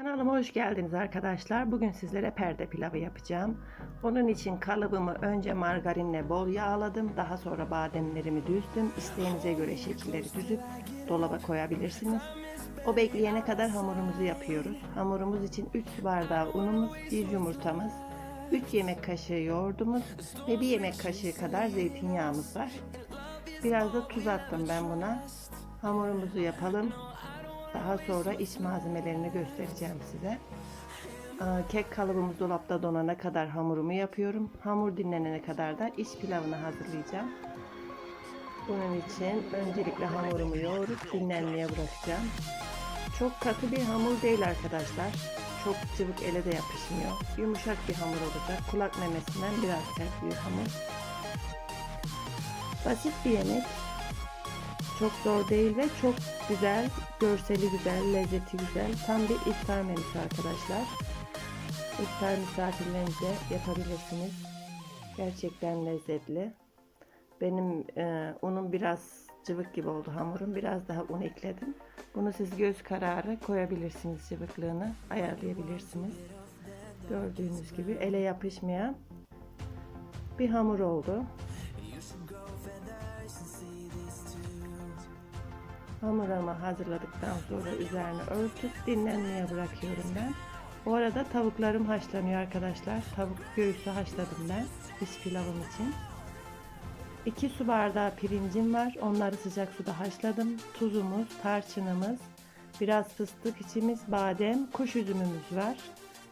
Kanalıma hoş geldiniz arkadaşlar. Bugün sizlere perde pilavı yapacağım. Onun için kalıbımı önce margarinle bol yağladım. Daha sonra bademlerimi düzdüm. İsteğinize göre şekilleri düzüp dolaba koyabilirsiniz. O bekleyene kadar hamurumuzu yapıyoruz. Hamurumuz için 3 su bardağı unumuz, 1 yumurtamız, 3 yemek kaşığı yoğurdumuz ve 1 yemek kaşığı kadar zeytinyağımız var. Biraz da tuz attım ben buna. Hamurumuzu yapalım. Daha sonra iç malzemelerini göstereceğim size. Aa, Kek kalıbımız dolapta donana kadar hamurumu yapıyorum. Hamur dinlenene kadar da iç pilavını hazırlayacağım. Bunun için öncelikle hamurumu yoğurup dinlenmeye bırakacağım. Çok katı bir hamur değil arkadaşlar. Çok cıvık ele de yapışmıyor. Yumuşak bir hamur olacak. Kulak memesinden biraz sert bir hamur. Basit bir yemek. Çok zor değil ve çok güzel, görseli güzel, lezzeti güzel. Tam bir iftar menüsü arkadaşlar. İftar misafirlerinize yapabilirsiniz. Gerçekten lezzetli. Benim e, unum biraz cıvık gibi oldu hamurum. Biraz daha un ekledim. Bunu siz göz kararı koyabilirsiniz cıvıklığını, ayarlayabilirsiniz. Gördüğünüz gibi ele yapışmayan bir hamur oldu. Hamurumu hazırladıktan sonra üzerine örtüp dinlenmeye bırakıyorum ben. Bu arada tavuklarım haşlanıyor arkadaşlar. Tavuk göğsü haşladım ben iç pilavım için. 2 su bardağı pirincim var. Onları sıcak suda haşladım. Tuzumuz, tarçınımız, biraz fıstık içimiz, badem, kuş üzümümüz var.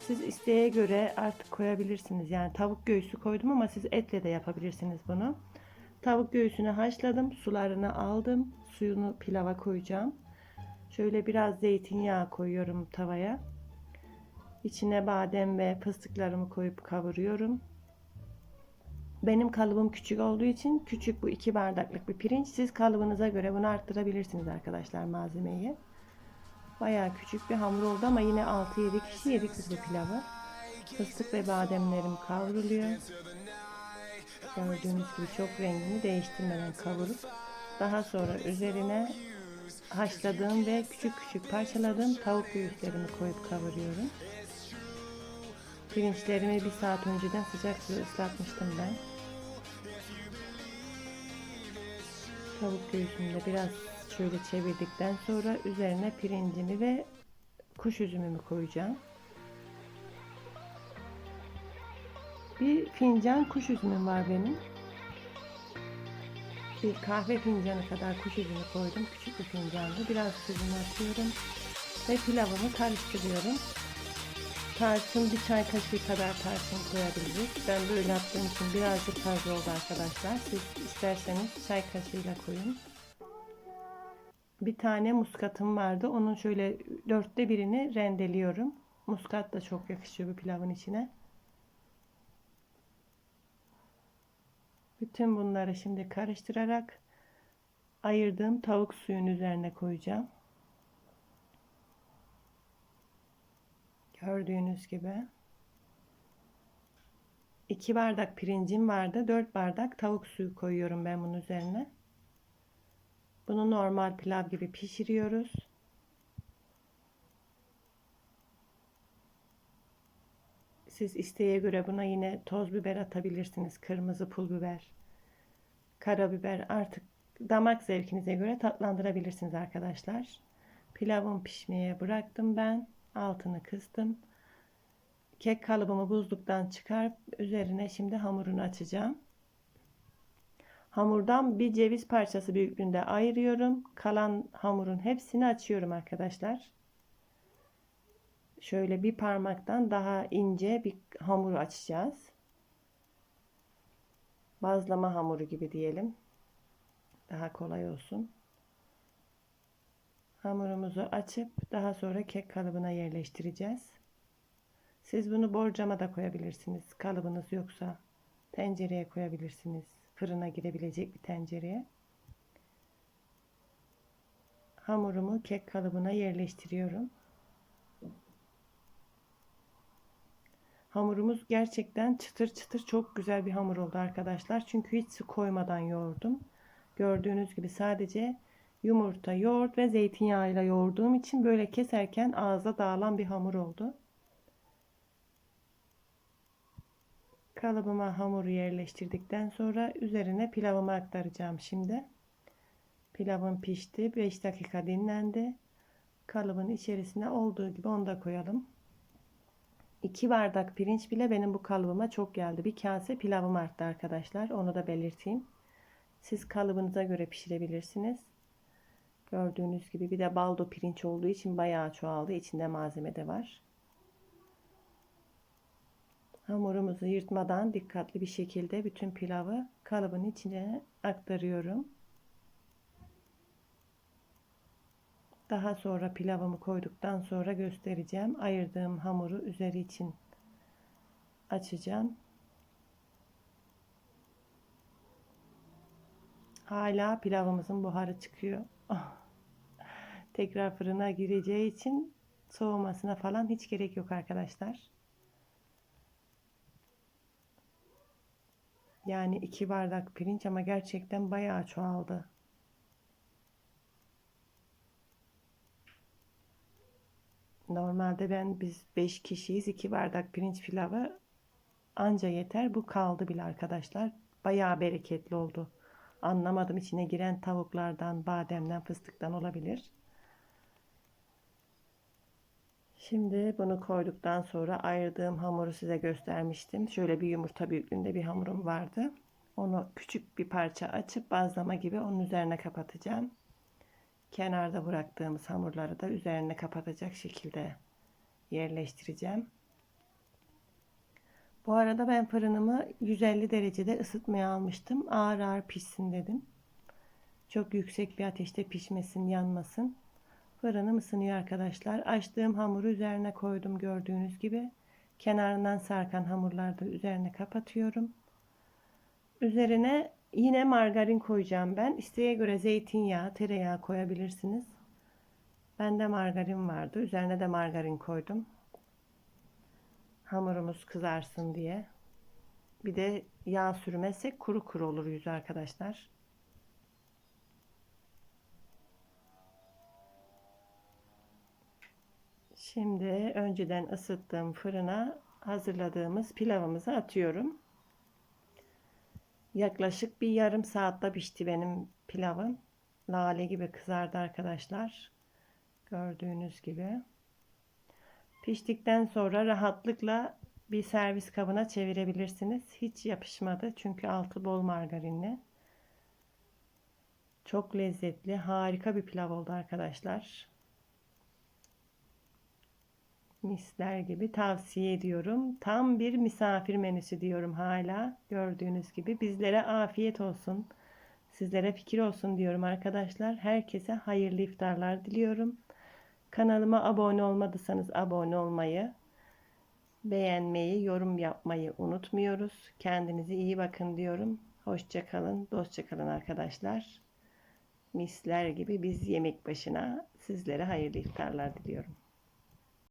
Siz isteğe göre artık koyabilirsiniz. Yani tavuk göğsü koydum ama siz etle de yapabilirsiniz bunu. Tavuk göğsünü haşladım. Sularını aldım. Suyunu pilava koyacağım. Şöyle biraz zeytinyağı koyuyorum tavaya. İçine badem ve fıstıklarımı koyup kavuruyorum. Benim kalıbım küçük olduğu için küçük bu iki bardaklık bir pirinç. Siz kalıbınıza göre bunu arttırabilirsiniz arkadaşlar malzemeyi. Bayağı küçük bir hamur oldu ama yine 6-7 kişi yedik biz bu pilavı. Fıstık ve bademlerim kavruluyor. Gördüğünüz gibi çok rengini değiştirmeden kavurup daha sonra üzerine haşladığım ve küçük küçük parçaladığım tavuk göğüslerimi koyup kavuruyorum. Pirinçlerimi bir saat önceden sıcak suda ıslatmıştım ben. Tavuk göğsünü de biraz şöyle çevirdikten sonra üzerine pirincimi ve kuş üzümümü koyacağım. Bir fincan kuş üzümüm var benim. Bir kahve fincanı kadar kuş üzümü koydum. Küçük bir fincandı. Biraz tuzunu atıyorum. Ve pilavımı karıştırıyorum. Tarçın bir çay kaşığı kadar tarçın koyabiliriz. Ben böyle yaptığım için birazcık fazla oldu arkadaşlar. Siz isterseniz çay kaşığıyla koyun. Bir tane muskatım vardı. Onun şöyle dörtte birini rendeliyorum. Muskat da çok yakışıyor bu pilavın içine. Bütün bunları şimdi karıştırarak ayırdığım tavuk suyun üzerine koyacağım. Gördüğünüz gibi. 2 bardak pirincim vardı. 4 bardak tavuk suyu koyuyorum ben bunun üzerine. Bunu normal pilav gibi pişiriyoruz. Siz isteğe göre buna yine toz biber atabilirsiniz. Kırmızı pul biber, karabiber artık damak zevkinize göre tatlandırabilirsiniz arkadaşlar. Pilavım pişmeye bıraktım ben. Altını kıstım. Kek kalıbımı buzluktan çıkarıp üzerine şimdi hamurunu açacağım. Hamurdan bir ceviz parçası büyüklüğünde ayırıyorum. Kalan hamurun hepsini açıyorum arkadaşlar. Şöyle bir parmaktan daha ince bir hamur açacağız. Bazlama hamuru gibi diyelim. Daha kolay olsun. Hamurumuzu açıp daha sonra kek kalıbına yerleştireceğiz. Siz bunu borcama da koyabilirsiniz. Kalıbınız yoksa tencereye koyabilirsiniz. Fırına girebilecek bir tencereye. Hamurumu kek kalıbına yerleştiriyorum. Hamurumuz gerçekten çıtır çıtır çok güzel bir hamur oldu arkadaşlar. Çünkü hiç su koymadan yoğurdum. Gördüğünüz gibi sadece yumurta, yoğurt ve zeytinyağıyla yoğurduğum için böyle keserken ağza dağılan bir hamur oldu. Kalıbıma hamuru yerleştirdikten sonra üzerine pilavımı aktaracağım şimdi. Pilavım pişti. 5 dakika dinlendi. Kalıbın içerisine olduğu gibi onu da koyalım. 2 bardak pirinç bile benim bu kalıbıma çok geldi. Bir kase pilavım arttı arkadaşlar. Onu da belirteyim. Siz kalıbınıza göre pişirebilirsiniz. Gördüğünüz gibi bir de baldo pirinç olduğu için bayağı çoğaldı. İçinde malzeme de var. Hamurumuzu yırtmadan dikkatli bir şekilde bütün pilavı kalıbın içine aktarıyorum. Daha sonra pilavımı koyduktan sonra göstereceğim. Ayırdığım hamuru üzeri için açacağım. Hala pilavımızın buharı çıkıyor. Tekrar fırına gireceği için soğumasına falan hiç gerek yok arkadaşlar. Yani iki bardak pirinç ama gerçekten bayağı çoğaldı. Normalde ben biz 5 kişiyiz. 2 bardak pirinç pilavı anca yeter. Bu kaldı bile arkadaşlar. Bayağı bereketli oldu. Anlamadım içine giren tavuklardan, bademden, fıstıktan olabilir. Şimdi bunu koyduktan sonra ayırdığım hamuru size göstermiştim. Şöyle bir yumurta büyüklüğünde bir hamurum vardı. Onu küçük bir parça açıp bazlama gibi onun üzerine kapatacağım. Kenarda bıraktığımız hamurları da üzerine kapatacak şekilde yerleştireceğim. Bu arada ben fırınımı 150 derecede ısıtmaya almıştım. Ağır ağır pişsin dedim. Çok yüksek bir ateşte pişmesin, yanmasın. Fırınım ısınıyor arkadaşlar. Açtığım hamuru üzerine koydum gördüğünüz gibi. Kenarından sarkan hamurları da üzerine kapatıyorum. Üzerine yine margarin koyacağım ben. İsteğe göre zeytinyağı, tereyağı koyabilirsiniz. Bende margarin vardı. Üzerine de margarin koydum. Hamurumuz kızarsın diye. Bir de yağ sürmezsek kuru kuru olur yüzü arkadaşlar. Şimdi önceden ısıttığım fırına hazırladığımız pilavımızı atıyorum. Yaklaşık bir yarım saatte pişti benim pilavım. Lale gibi kızardı arkadaşlar. Gördüğünüz gibi. Piştikten sonra rahatlıkla bir servis kabına çevirebilirsiniz. Hiç yapışmadı çünkü altı bol margarinli. Çok lezzetli, harika bir pilav oldu arkadaşlar. Misler gibi tavsiye ediyorum. Tam bir misafir menüsü diyorum hala. Gördüğünüz gibi bizlere afiyet olsun. Sizlere fikir olsun diyorum arkadaşlar. Herkese hayırlı iftarlar diliyorum. Kanalıma abone olmadıysanız abone olmayı, beğenmeyi, yorum yapmayı unutmuyoruz. Kendinize iyi bakın diyorum. Hoşça kalın, dostça kalın arkadaşlar. Misler gibi biz yemek başına sizlere hayırlı iftarlar diliyorum.